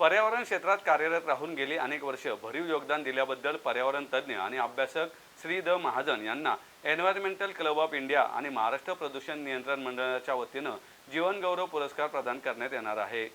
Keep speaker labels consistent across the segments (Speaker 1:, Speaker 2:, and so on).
Speaker 1: पर्यावरण क्षेत्रात कार्यरत राहून गेली अनेक वर्ष भरीव योगदान दिल्याबद्दल पर्यावरण तज्ज्ञ आणि अभ्यासक श्री द महाजन यांना एन्व्हायरमेंटल क्लब ऑफ इंडिया आणि महाराष्ट्र प्रदूषण नियंत्रण मंडळाच्या वतीनं जीवनगौरव पुरस्कार प्रदान करण्यात येणार आहे.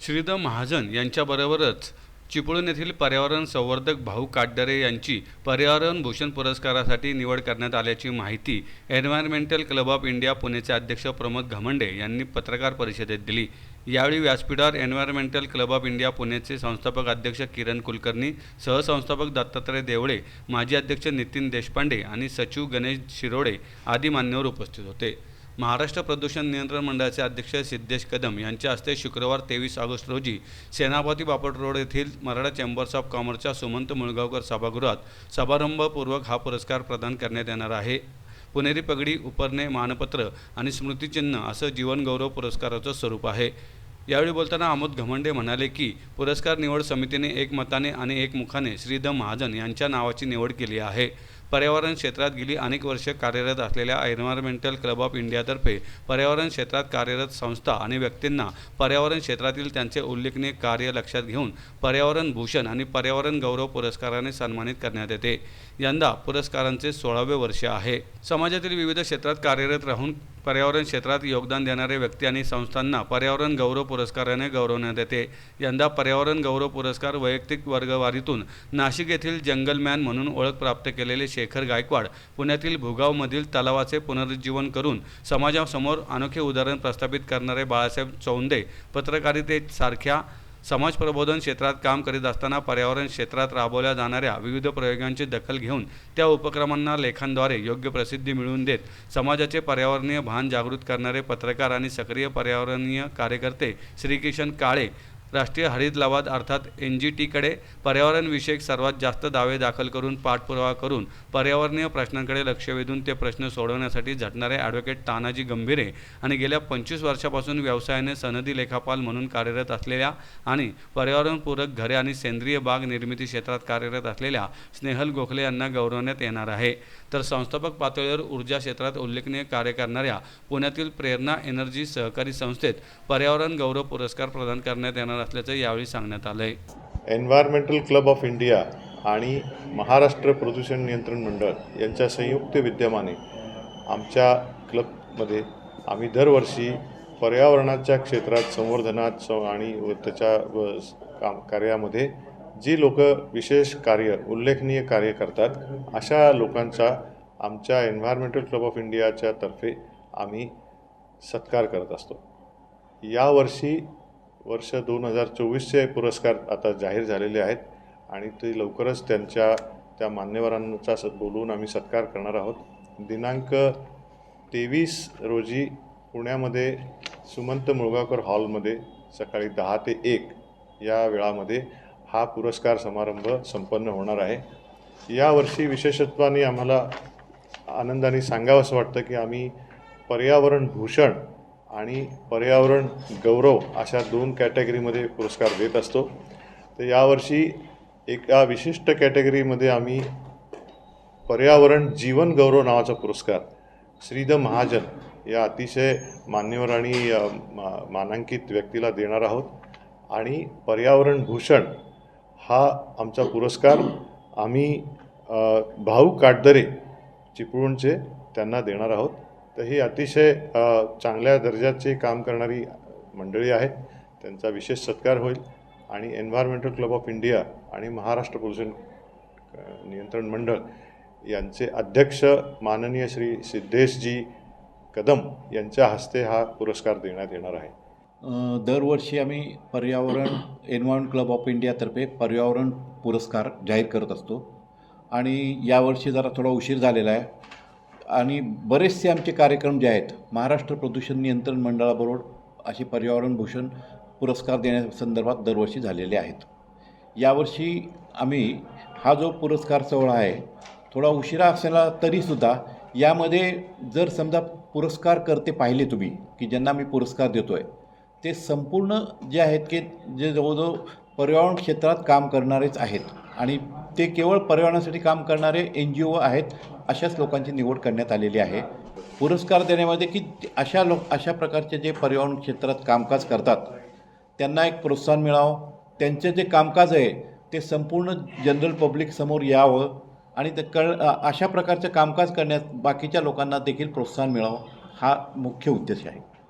Speaker 1: श्री द महाजन यांच्याबरोबरच चिपळूण येथील पर्यावरण संवर्धक भाऊ काटदरे यांची पर्यावरण भूषण पुरस्कारासाठी निवड करण्यात आल्याची माहिती एन्व्हायरमेंटल क्लब ऑफ इंडिया पुणेचे अध्यक्ष प्रमोद घमंडे यांनी पत्रकार परिषदेत दिली. यावेळी व्यासपीठावर एन्व्हायरमेंटल क्लब ऑफ इंडिया पुणेचे संस्थापक अध्यक्ष किरण कुलकर्णी सहसंस्थापक दत्तात्रय देवळे माजी अध्यक्ष नितीन देशपांडे आणि सचिव गणेश शिरोडे आदी मान्यवर उपस्थित होते. महाराष्ट्र प्रदूषण नियंत्रण मंडळाचे अध्यक्ष सिद्धेश कदम यांच्या हस्ते शुक्रवार तेवीस ऑगस्ट रोजी सेनापती बापट रोड येथील मराठा चेंबर्स ऑफ कॉमर्सच्या सुमंत मुळगावकर सभागृहात समारंभपूर्वक हा पुरस्कार प्रदान करण्यात येणार आहे. पुणेरी पगडी उपरणे मानपत्र आणि स्मृतिचिन्ह असं जीवनगौरव पुरस्काराचं स्वरूप आहे. यावेळी बोलताना आमोद घमंडे म्हणाले की पुरस्कार निवड समितीने एकमताने आणि एकमुखाने श्रीध महाजन यांच्या नावाची निवड केली आहे. पर्यावरण क्षेत्रात गेली अनेक वर्षे कार्यरत असलेल्या एन्व्हायरमेंटल क्लब ऑफ इंडियातर्फे पर्यावरण क्षेत्रात कार्यरत संस्था आणि व्यक्तींना पर्यावरण क्षेत्रातील त्यांचे उल्लेखनीय कार्य लक्षात घेऊन पर्यावरण भूषण आणि पर्यावरण गौरव पुरस्काराने सन्मानित करण्यात येते. यंदा पुरस्कारांचे सोळावे वर्ष आहे. समाजातील विविध क्षेत्रात कार्यरत राहून पर्यावरण क्षेत्रात योगदान देणाऱ्या व्यक्ती आणि संस्थांना पर्यावरण गौरव पुरस्काराने गौरवण्यात येते. यंदा पर्यावरण गौरव पुरस्कार वैयक्तिक वर्गवारीतून नाशिक येथील जंगलमॅन म्हणून ओळख प्राप्त केलेले शेखर गायकवाड पुण्यातील भुगावमधील तलावाचे पुनरुज्जीवन करून समाजासमोर अनोखे उदाहरण प्रस्थापित करणारे बाळासाहेब चौंदे पत्रकारितेसारख्या समाज प्रबोधन क्षेत्रात काम करीत असताना पर्यावरण क्षेत्रात राबवल्या जाणाऱ्या विविध प्रयोगांची दखल घेऊन त्या उपक्रमांना लेखांद्वारे योग्य प्रसिद्धी मिळवून देत समाजाचे पर्यावरणीय भान जागृत करणारे पत्रकार आणि सक्रिय पर्यावरणीय कार्यकर्ते श्रीकिशन काळे राष्ट्रीय हरित लवाद अर्थात एन जी टीकडे पर्यावरणविषयक सर्वात जास्त दावे दाखल करून पाठपुरावा करून पर्यावरणीय प्रश्नांकडे लक्ष वेधून ते प्रश्न सोडवण्यासाठी झटणारे ॲडव्होकेट तानाजी गंभीरे आणि गेल्या पंचवीस वर्षापासून व्यवसायाने सनदी लेखापाल म्हणून कार्यरत असलेल्या आणि पर्यावरणपूरक घरे आणि सेंद्रिय बाग निर्मिती क्षेत्रात कार्यरत असलेल्या स्नेहल गोखले यांना गौरवण्यात येणार आहे. तर संस्थापक पातळीवर ऊर्जा क्षेत्रात उल्लेखनीय कार्य करणाऱ्या पुण्यातील प्रेरणा एनर्जी सहकारी संस्थेत पर्यावरण गौरव पुरस्कार प्रदान करण्यात येणार असल्याचं यावेळी सांगण्यात आलं आहे
Speaker 2: एन्व्हायरमेंटल क्लब ऑफ इंडिया आणि महाराष्ट्र प्रदूषण नियंत्रण मंडळ यांच्या संयुक्त विद्यमाने आमच्या क्लबमध्ये आम्ही दरवर्षी पर्यावरणाच्या क्षेत्रात संवर्धनात आणि व त्याच्या व काम कार्यामध्ये जी लोक विशेष कार्य उल्लेखनीय कार्य करतात अशा लोकांचा आमच्या एन्व्हायरमेंटल क्लब ऑफ इंडियाच्या तर्फे आम्ही सत्कार करत असतो. यावर्षी वर्ष दोन हजार चोवीसचे पुरस्कार आता जाहीर झालेले आहेत आणि ते लवकरच त्यांच्या त्या मान्यवरांचा स बोलवून आम्ही सत्कार करणार आहोत. दिनांक तेवीस रोजी पुण्यामध्ये सुमंत मुळगावकर हॉलमध्ये सकाळी दहा ते एक या वेळामध्ये हा पुरस्कार समारंभ संपन्न होणार आहे. यावर्षी विशेषत्वाने आम्हाला आनंदाने सांगावंसं वाटतं की आम्ही पर्यावरण भूषण आणि पर्यावरण गौरव अशा दोन कॅटेगरीमध्ये पुरस्कार देत असतो. तर यावर्षी एका विशिष्ट कॅटेगरीमध्ये आम्ही पर्यावरण जीवन गौरव नावाचा पुरस्कार श्रीद महाजन या अतिशय मान्यवर आणि मा- मानांकित व्यक्तीला देणार आहोत. आणि पर्यावरण भूषण हा आमचा पुरस्कार आम्ही भाऊ काटदरे चिपळूणचे त्यांना देणार आहोत. तर ही अतिशय चांगल्या दर्जाचे काम करणारी मंडळी आहेत त्यांचा विशेष सत्कार होईल आणि एन्व्हायरमेंटल क्लब ऑफ इंडिया आणि महाराष्ट्र प्रदूषण नियंत्रण मंडळ यांचे अध्यक्ष माननीय श्री सिद्धेशजी कदम यांच्या हस्ते हा पुरस्कार देण्यात येणार आहे.
Speaker 3: दरवर्षी आम्ही पर्यावरण एन्व्हायरमेंट क्लब ऑफ इंडियातर्फे पर्यावरण पुरस्कार जाहीर करत असतो. आणि यावर्षी जरा थोडा उशीर झालेला आहे. आणि बरेचसे आमचे कार्यक्रम जे आहेत महाराष्ट्र प्रदूषण नियंत्रण मंडळाबरोबर असे पर्यावरण भूषण पुरस्कार देण्यासंदर्भात दरवर्षी झालेले आहेत. यावर्षी आम्ही हा जो पुरस्कार सोहळा आहे थोडा उशिरा असला तरीसुद्धा यामध्ये जर समजा पुरस्कार करते पाहिले तुम्ही की ज्यांना मी पुरस्कार देतो आहे ते संपूर्ण जे आहेत की जे जवळजवळ पर्यावरण क्षेत्रात काम करणारेच आहेत. आणि ते केवळ पर्यावरणासाठी काम करणारे एन जी ओ आहेत अशाच लोकांची निवड करण्यात आलेली आहे. पुरस्कार देण्यामध्ये की अशा लोक अशा प्रकारचे जे पर्यावरण क्षेत्रात कामकाज करतात त्यांना एक प्रोत्साहन मिळावं त्यांचं जे कामकाज आहे ते संपूर्ण जनरल पब्लिक समोर यावं आणि ते कळ अशा प्रकारचं कामकाज करण्यात बाकीच्या लोकांना देखील प्रोत्साहन मिळावं हा मुख्य उद्देश आहे.